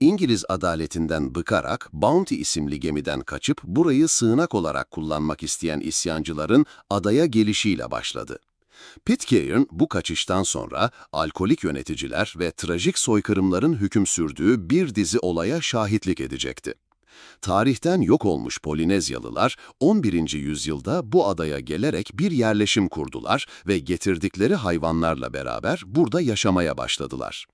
İngiliz adaletinden bıkarak Bounty isimli gemiden kaçıp burayı sığınak olarak kullanmak isteyen isyancıların adaya gelişiyle başladı. Pitcairn bu kaçıştan sonra alkolik yöneticiler ve trajik soykırımların hüküm sürdüğü bir dizi olaya şahitlik edecekti. Tarihten yok olmuş Polinezyalılar 11. yüzyılda bu adaya gelerek bir yerleşim kurdular ve getirdikleri hayvanlarla beraber burada yaşamaya başladılar.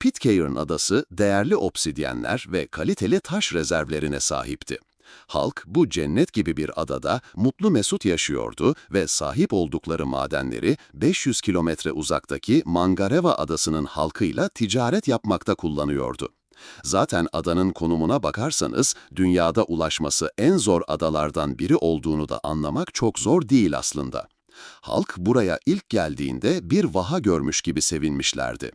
Pitcairn adası değerli obsidyenler ve kaliteli taş rezervlerine sahipti. Halk bu cennet gibi bir adada mutlu mesut yaşıyordu ve sahip oldukları madenleri 500 kilometre uzaktaki Mangareva adasının halkıyla ticaret yapmakta kullanıyordu. Zaten adanın konumuna bakarsanız dünyada ulaşması en zor adalardan biri olduğunu da anlamak çok zor değil aslında. Halk buraya ilk geldiğinde bir vaha görmüş gibi sevinmişlerdi.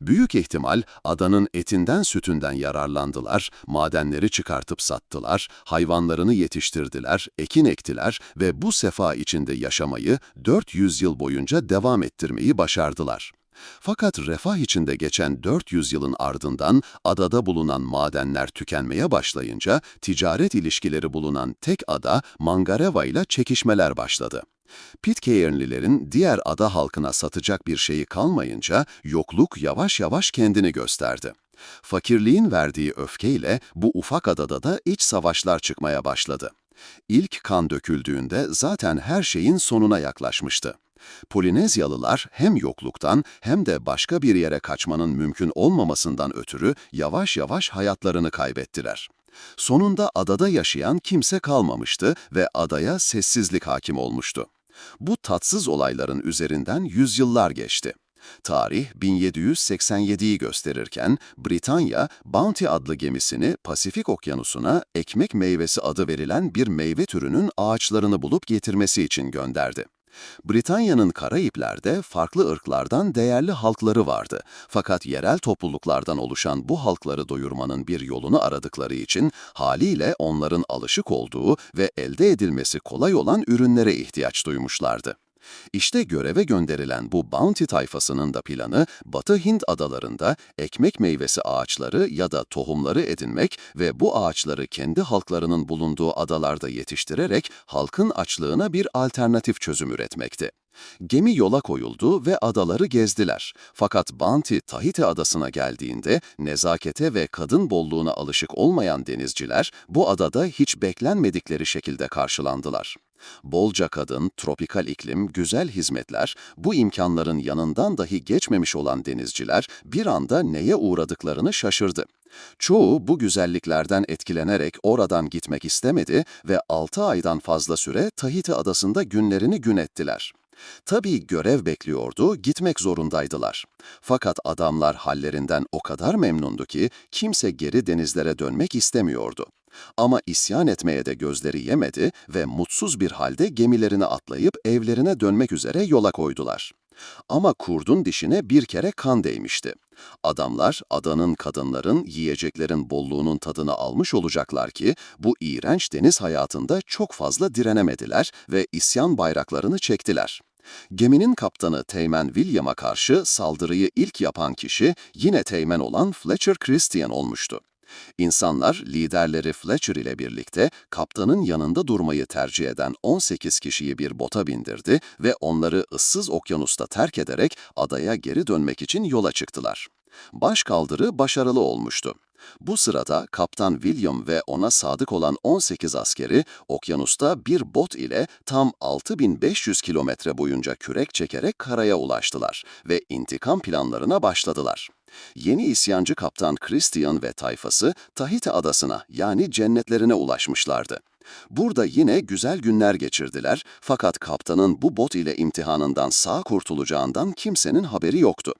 Büyük ihtimal adanın etinden sütünden yararlandılar, madenleri çıkartıp sattılar, hayvanlarını yetiştirdiler, ekin ektiler ve bu sefa içinde yaşamayı 400 yıl boyunca devam ettirmeyi başardılar. Fakat refah içinde geçen 400 yılın ardından adada bulunan madenler tükenmeye başlayınca ticaret ilişkileri bulunan tek ada Mangareva ile çekişmeler başladı. Pitcairn'lilerin diğer ada halkına satacak bir şeyi kalmayınca yokluk yavaş yavaş kendini gösterdi. Fakirliğin verdiği öfkeyle bu ufak adada da iç savaşlar çıkmaya başladı. İlk kan döküldüğünde zaten her şeyin sonuna yaklaşmıştı. Polinezyalılar hem yokluktan hem de başka bir yere kaçmanın mümkün olmamasından ötürü yavaş yavaş hayatlarını kaybettiler. Sonunda adada yaşayan kimse kalmamıştı ve adaya sessizlik hakim olmuştu. Bu tatsız olayların üzerinden yüzyıllar geçti. Tarih 1787'yi gösterirken Britanya, Bounty adlı gemisini Pasifik Okyanusu'na ekmek meyvesi adı verilen bir meyve türünün ağaçlarını bulup getirmesi için gönderdi. Britanya'nın Karayipler'de farklı ırklardan değerli halkları vardı. Fakat yerel topluluklardan oluşan bu halkları doyurmanın bir yolunu aradıkları için haliyle onların alışık olduğu ve elde edilmesi kolay olan ürünlere ihtiyaç duymuşlardı. İşte göreve gönderilen bu Bounty tayfasının da planı Batı Hint adalarında ekmek meyvesi ağaçları ya da tohumları edinmek ve bu ağaçları kendi halklarının bulunduğu adalarda yetiştirerek halkın açlığına bir alternatif çözüm üretmekti. Gemi yola koyuldu ve adaları gezdiler. Fakat Bounty Tahiti adasına geldiğinde nezakete ve kadın bolluğuna alışık olmayan denizciler bu adada hiç beklenmedikleri şekilde karşılandılar. Bolca kadın, tropikal iklim, güzel hizmetler, bu imkanların yanından dahi geçmemiş olan denizciler bir anda neye uğradıklarını şaşırdı. Çoğu bu güzelliklerden etkilenerek oradan gitmek istemedi ve 6 aydan fazla süre Tahiti adasında günlerini gün ettiler. Tabii görev bekliyordu, gitmek zorundaydılar. Fakat adamlar hallerinden o kadar memnundu ki kimse geri denizlere dönmek istemiyordu. Ama isyan etmeye de gözleri yemedi ve mutsuz bir halde gemilerine atlayıp evlerine dönmek üzere yola koydular. Ama kurdun dişine bir kere kan değmişti. Adamlar adanın kadınların yiyeceklerin bolluğunun tadını almış olacaklar ki bu iğrenç deniz hayatında çok fazla direnemediler ve isyan bayraklarını çektiler. Geminin kaptanı Teğmen William'a karşı saldırıyı ilk yapan kişi yine Teğmen olan Fletcher Christian olmuştu. İnsanlar liderleri Fletcher ile birlikte kaptanın yanında durmayı tercih eden 18 kişiyi bir bota bindirdi ve onları ıssız okyanusta terk ederek adaya geri dönmek için yola çıktılar. Başkaldırı başarılı olmuştu. Bu sırada Kaptan William ve ona sadık olan 18 askeri okyanusta bir bot ile tam 6500 kilometre boyunca kürek çekerek karaya ulaştılar ve intikam planlarına başladılar. Yeni isyancı kaptan Christian ve tayfası Tahiti adasına yani cennetlerine ulaşmışlardı. Burada yine güzel günler geçirdiler fakat kaptanın bu bot ile imtihanından sağ kurtulacağından kimsenin haberi yoktu.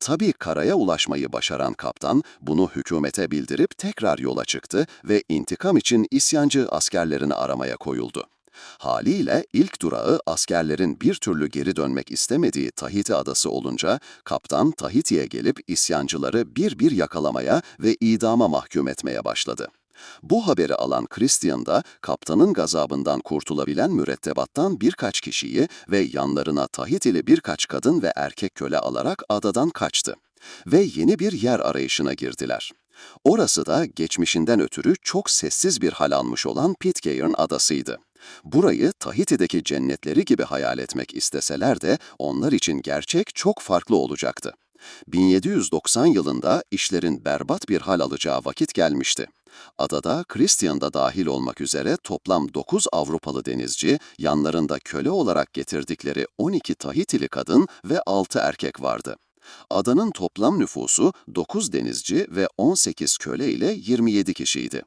Tabii karaya ulaşmayı başaran kaptan bunu hükümete bildirip tekrar yola çıktı ve intikam için isyancı askerlerini aramaya koyuldu. Haliyle ilk durağı askerlerin bir türlü geri dönmek istemediği Tahiti adası olunca kaptan Tahiti'ye gelip isyancıları bir bir yakalamaya ve idama mahkum etmeye başladı. Bu haberi alan Christian da kaptanın gazabından kurtulabilen mürettebattan birkaç kişiyi ve yanlarına Tahitili birkaç kadın ve erkek köle alarak adadan kaçtı ve yeni bir yer arayışına girdiler. Orası da geçmişinden ötürü çok sessiz bir hal almış olan Pitcairn adasıydı. Burayı Tahiti'deki cennetleri gibi hayal etmek isteseler de onlar için gerçek çok farklı olacaktı. 1790 yılında işlerin berbat bir hal alacağı vakit gelmişti. Adada Christian da dahil olmak üzere toplam 9 Avrupalı denizci, yanlarında köle olarak getirdikleri 12 Tahitili kadın ve 6 erkek vardı. Adanın toplam nüfusu 9 denizci ve 18 köle ile 27 kişiydi.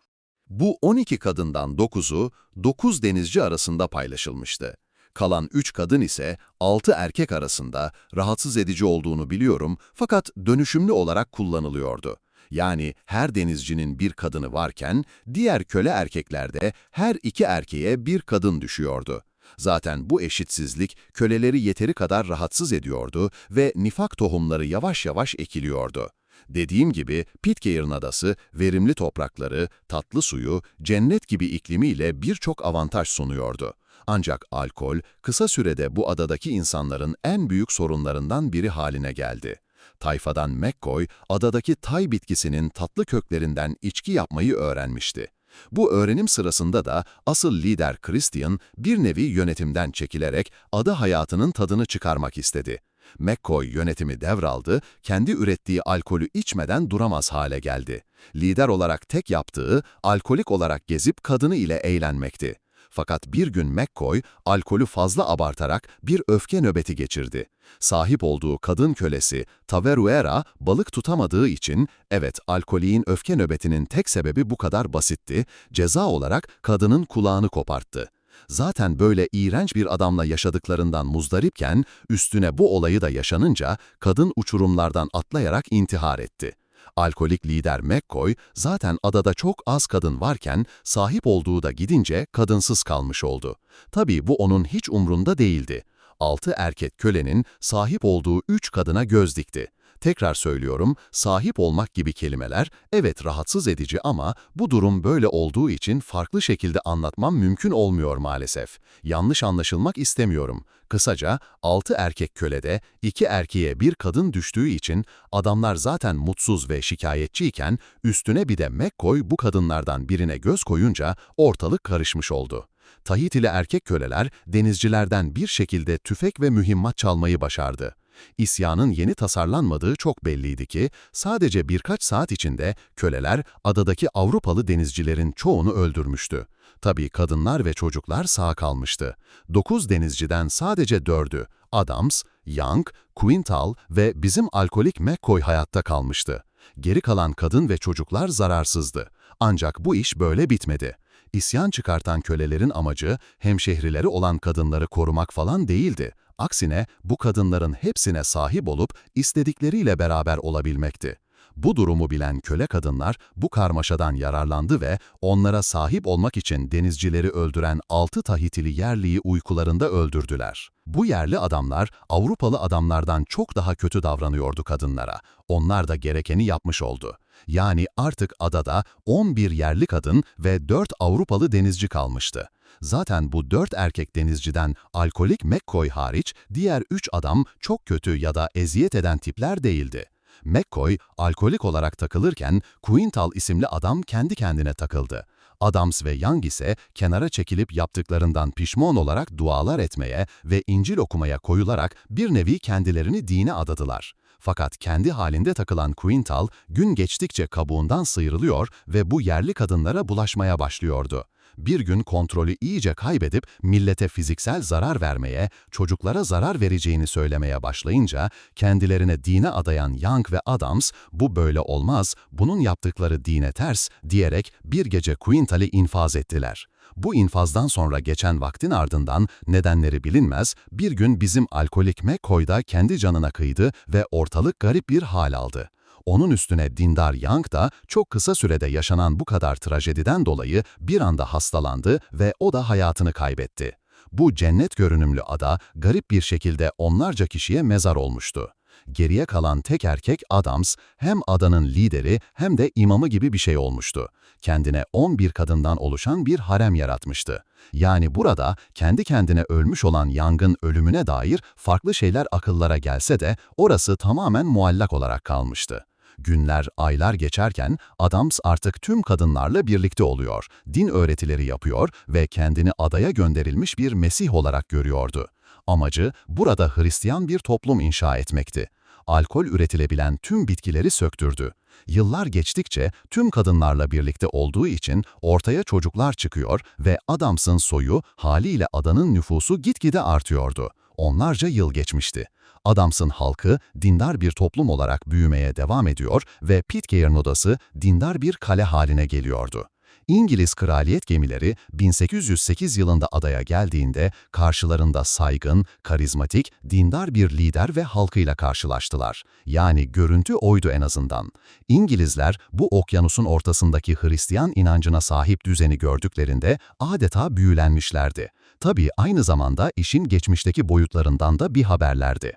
Bu 12 kadından 9'u 9 denizci arasında paylaşılmıştı. Kalan 3 kadın ise 6 erkek arasında rahatsız edici olduğunu biliyorum fakat dönüşümlü olarak kullanılıyordu. Yani her denizcinin bir kadını varken diğer köle erkeklerde her iki erkeğe bir kadın düşüyordu. Zaten bu eşitsizlik köleleri yeteri kadar rahatsız ediyordu ve nifak tohumları yavaş yavaş ekiliyordu. Dediğim gibi Pitcairn Adası verimli toprakları, tatlı suyu, cennet gibi iklimiyle birçok avantaj sunuyordu. Ancak alkol kısa sürede bu adadaki insanların en büyük sorunlarından biri haline geldi. Tayfadan McCoy, adadaki tay bitkisinin tatlı köklerinden içki yapmayı öğrenmişti. Bu öğrenim sırasında da asıl lider Christian bir nevi yönetimden çekilerek ada hayatının tadını çıkarmak istedi. McCoy yönetimi devraldı, kendi ürettiği alkolü içmeden duramaz hale geldi. Lider olarak tek yaptığı, alkolik olarak gezip kadını ile eğlenmekti. Fakat bir gün McCoy, alkolü fazla abartarak bir öfke nöbeti geçirdi. Sahip olduğu kadın kölesi Taveruera balık tutamadığı için, evet alkoliğin öfke nöbetinin tek sebebi bu kadar basitti, ceza olarak kadının kulağını koparttı. Zaten böyle iğrenç bir adamla yaşadıklarından muzdaripken, üstüne bu olayı da yaşanınca kadın uçurumlardan atlayarak intihar etti. Alkolik lider McCoy, zaten adada çok az kadın varken sahip olduğu da gidince kadınsız kalmış oldu. Tabii bu onun hiç umrunda değildi. Altı erkek kölenin sahip olduğu üç kadına göz dikti. Tekrar söylüyorum, sahip olmak gibi kelimeler evet rahatsız edici ama bu durum böyle olduğu için farklı şekilde anlatmam mümkün olmuyor maalesef. Yanlış anlaşılmak istemiyorum. Kısaca 6 erkek kölede 2 erkeğe bir kadın düştüğü için adamlar zaten mutsuz ve şikayetçiyken üstüne bir de McCoy bu kadınlardan birine göz koyunca ortalık karışmış oldu. Tahitili erkek köleler denizcilerden bir şekilde tüfek ve mühimmat çalmayı başardı. İsyanın yeni tasarlanmadığı çok belliydi ki sadece birkaç saat içinde köleler adadaki Avrupalı denizcilerin çoğunu öldürmüştü. Tabii kadınlar ve çocuklar sağ kalmıştı. Dokuz denizciden sadece dördü, Adams, Young, Quintal ve bizim alkolik McCoy hayatta kalmıştı. Geri kalan kadın ve çocuklar zararsızdı. Ancak bu iş böyle bitmedi. İsyan çıkartan kölelerin amacı hemşehrileri olan kadınları korumak falan değildi. Aksine bu kadınların hepsine sahip olup istedikleriyle beraber olabilmekti. Bu durumu bilen köle kadınlar bu karmaşadan yararlandı ve onlara sahip olmak için denizcileri öldüren 6 Tahitili yerliyi uykularında öldürdüler. Bu yerli adamlar Avrupalı adamlardan çok daha kötü davranıyordu kadınlara. Onlar da gerekeni yapmış oldu. Yani artık adada 11 yerli kadın ve 4 Avrupalı denizci kalmıştı. Zaten bu 4 erkek denizciden alkolik McCoy hariç diğer 3 adam çok kötü ya da eziyet eden tipler değildi. McCoy alkolik olarak takılırken Quintal isimli adam kendi kendine takıldı. Adams ve Young ise kenara çekilip yaptıklarından pişman olarak dualar etmeye ve İncil okumaya koyularak bir nevi kendilerini dine adadılar. Fakat kendi halinde takılan Quintal gün geçtikçe kabuğundan sıyrılıyor ve bu yerli kadınlara bulaşmaya başlıyordu bir gün kontrolü iyice kaybedip millete fiziksel zarar vermeye, çocuklara zarar vereceğini söylemeye başlayınca kendilerine dine adayan Young ve Adams bu böyle olmaz, bunun yaptıkları dine ters diyerek bir gece Quintal'i infaz ettiler. Bu infazdan sonra geçen vaktin ardından nedenleri bilinmez, bir gün bizim alkolik McCoy kendi canına kıydı ve ortalık garip bir hal aldı. Onun üstüne dindar Young da çok kısa sürede yaşanan bu kadar trajediden dolayı bir anda hastalandı ve o da hayatını kaybetti. Bu cennet görünümlü ada garip bir şekilde onlarca kişiye mezar olmuştu. Geriye kalan tek erkek Adams hem adanın lideri hem de imamı gibi bir şey olmuştu. Kendine 11 kadından oluşan bir harem yaratmıştı. Yani burada kendi kendine ölmüş olan yangın ölümüne dair farklı şeyler akıllara gelse de orası tamamen muallak olarak kalmıştı. Günler, aylar geçerken Adams artık tüm kadınlarla birlikte oluyor, din öğretileri yapıyor ve kendini adaya gönderilmiş bir Mesih olarak görüyordu. Amacı burada Hristiyan bir toplum inşa etmekti. Alkol üretilebilen tüm bitkileri söktürdü. Yıllar geçtikçe tüm kadınlarla birlikte olduğu için ortaya çocuklar çıkıyor ve Adams'ın soyu haliyle adanın nüfusu gitgide artıyordu. Onlarca yıl geçmişti. Adams'ın halkı dindar bir toplum olarak büyümeye devam ediyor ve Pitcairn odası dindar bir kale haline geliyordu. İngiliz kraliyet gemileri 1808 yılında adaya geldiğinde karşılarında saygın, karizmatik, dindar bir lider ve halkıyla karşılaştılar. Yani görüntü oydu en azından. İngilizler bu okyanusun ortasındaki Hristiyan inancına sahip düzeni gördüklerinde adeta büyülenmişlerdi. Tabii aynı zamanda işin geçmişteki boyutlarından da bir haberlerdi.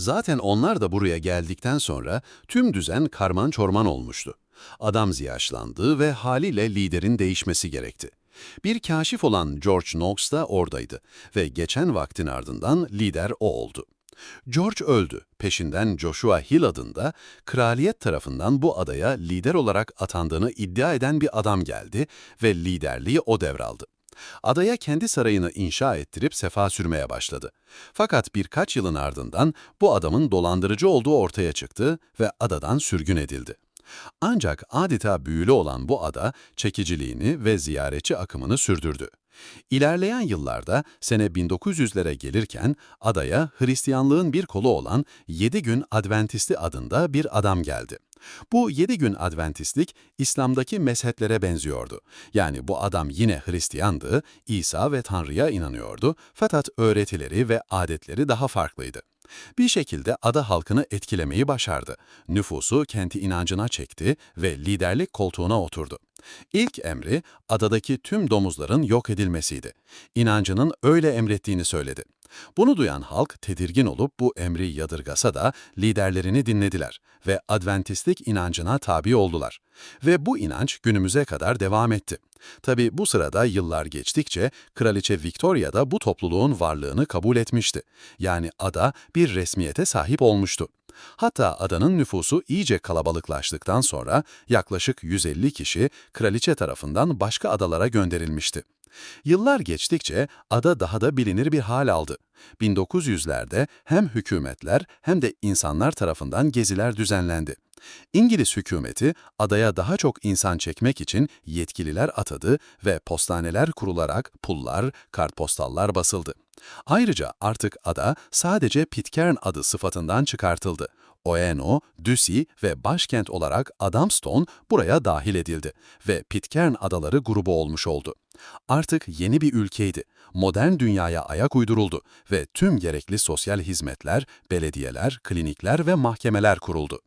Zaten onlar da buraya geldikten sonra tüm düzen karman çorman olmuştu. Adam yaşlandı ve haliyle liderin değişmesi gerekti. Bir kaşif olan George Knox da oradaydı ve geçen vaktin ardından lider o oldu. George öldü. Peşinden Joshua Hill adında kraliyet tarafından bu adaya lider olarak atandığını iddia eden bir adam geldi ve liderliği o devraldı. Adaya kendi sarayını inşa ettirip sefa sürmeye başladı. Fakat birkaç yılın ardından bu adamın dolandırıcı olduğu ortaya çıktı ve adadan sürgün edildi. Ancak adeta büyülü olan bu ada çekiciliğini ve ziyaretçi akımını sürdürdü. İlerleyen yıllarda sene 1900'lere gelirken adaya Hristiyanlığın bir kolu olan Yedi Gün Adventisti adında bir adam geldi. Bu yedi gün Adventistlik İslam'daki mezheplere benziyordu. Yani bu adam yine Hristiyandı, İsa ve Tanrı'ya inanıyordu fakat öğretileri ve adetleri daha farklıydı. Bir şekilde ada halkını etkilemeyi başardı. Nüfusu kenti inancına çekti ve liderlik koltuğuna oturdu. İlk emri adadaki tüm domuzların yok edilmesiydi. İnancının öyle emrettiğini söyledi. Bunu duyan halk tedirgin olup bu emri yadırgasa da liderlerini dinlediler ve Adventistlik inancına tabi oldular. Ve bu inanç günümüze kadar devam etti. Tabi bu sırada yıllar geçtikçe Kraliçe Victoria da bu topluluğun varlığını kabul etmişti. Yani ada bir resmiyete sahip olmuştu. Hatta adanın nüfusu iyice kalabalıklaştıktan sonra yaklaşık 150 kişi kraliçe tarafından başka adalara gönderilmişti. Yıllar geçtikçe ada daha da bilinir bir hal aldı. 1900'lerde hem hükümetler hem de insanlar tarafından geziler düzenlendi. İngiliz hükümeti adaya daha çok insan çekmek için yetkililer atadı ve postaneler kurularak pullar, kartpostallar basıldı. Ayrıca artık ada sadece Pitcairn adı sıfatından çıkartıldı. Oeno, Ducie ve başkent olarak Adamstown buraya dahil edildi ve Pitcairn Adaları grubu olmuş oldu. Artık yeni bir ülkeydi. Modern dünyaya ayak uyduruldu ve tüm gerekli sosyal hizmetler, belediyeler, klinikler ve mahkemeler kuruldu.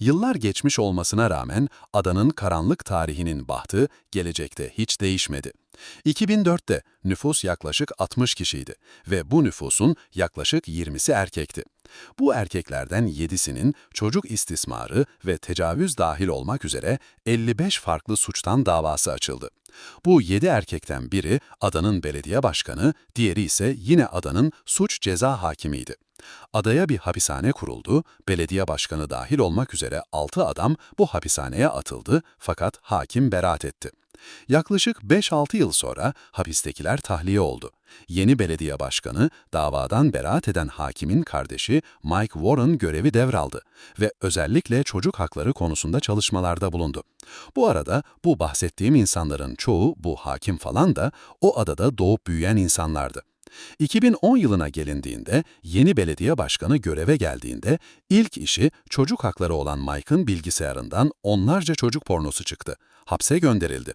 Yıllar geçmiş olmasına rağmen adanın karanlık tarihinin bahtı gelecekte hiç değişmedi. 2004'te nüfus yaklaşık 60 kişiydi ve bu nüfusun yaklaşık 20'si erkekti. Bu erkeklerden 7'sinin çocuk istismarı ve tecavüz dahil olmak üzere 55 farklı suçtan davası açıldı. Bu 7 erkekten biri adanın belediye başkanı, diğeri ise yine adanın suç ceza hakimiydi. Adaya bir hapishane kuruldu, belediye başkanı dahil olmak üzere 6 adam bu hapishaneye atıldı fakat hakim beraat etti. Yaklaşık 5-6 yıl sonra hapistekiler tahliye oldu. Yeni belediye başkanı, davadan beraat eden hakimin kardeşi Mike Warren görevi devraldı ve özellikle çocuk hakları konusunda çalışmalarda bulundu. Bu arada bu bahsettiğim insanların çoğu, bu hakim falan da o adada doğup büyüyen insanlardı. 2010 yılına gelindiğinde yeni belediye başkanı göreve geldiğinde ilk işi çocuk hakları olan Mike'ın bilgisayarından onlarca çocuk pornosu çıktı. Hapse gönderildi.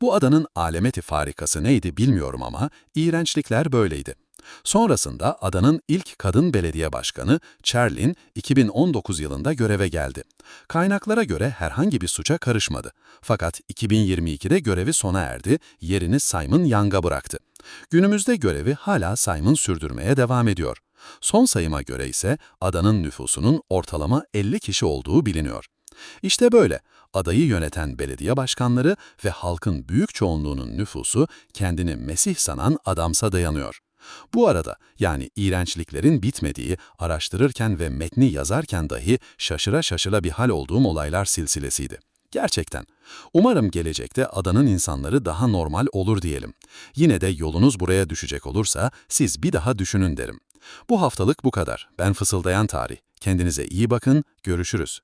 Bu adanın alemeti farikası neydi bilmiyorum ama iğrençlikler böyleydi. Sonrasında adanın ilk kadın belediye başkanı Charlin 2019 yılında göreve geldi. Kaynaklara göre herhangi bir suça karışmadı. Fakat 2022'de görevi sona erdi, yerini Simon Young'a bıraktı. Günümüzde görevi hala Simon sürdürmeye devam ediyor. Son sayıma göre ise adanın nüfusunun ortalama 50 kişi olduğu biliniyor. İşte böyle adayı yöneten belediye başkanları ve halkın büyük çoğunluğunun nüfusu kendini Mesih sanan adamsa dayanıyor. Bu arada yani iğrençliklerin bitmediği, araştırırken ve metni yazarken dahi şaşıra şaşıra bir hal olduğum olaylar silsilesiydi. Gerçekten. Umarım gelecekte adanın insanları daha normal olur diyelim. Yine de yolunuz buraya düşecek olursa siz bir daha düşünün derim. Bu haftalık bu kadar. Ben Fısıldayan Tarih. Kendinize iyi bakın, görüşürüz.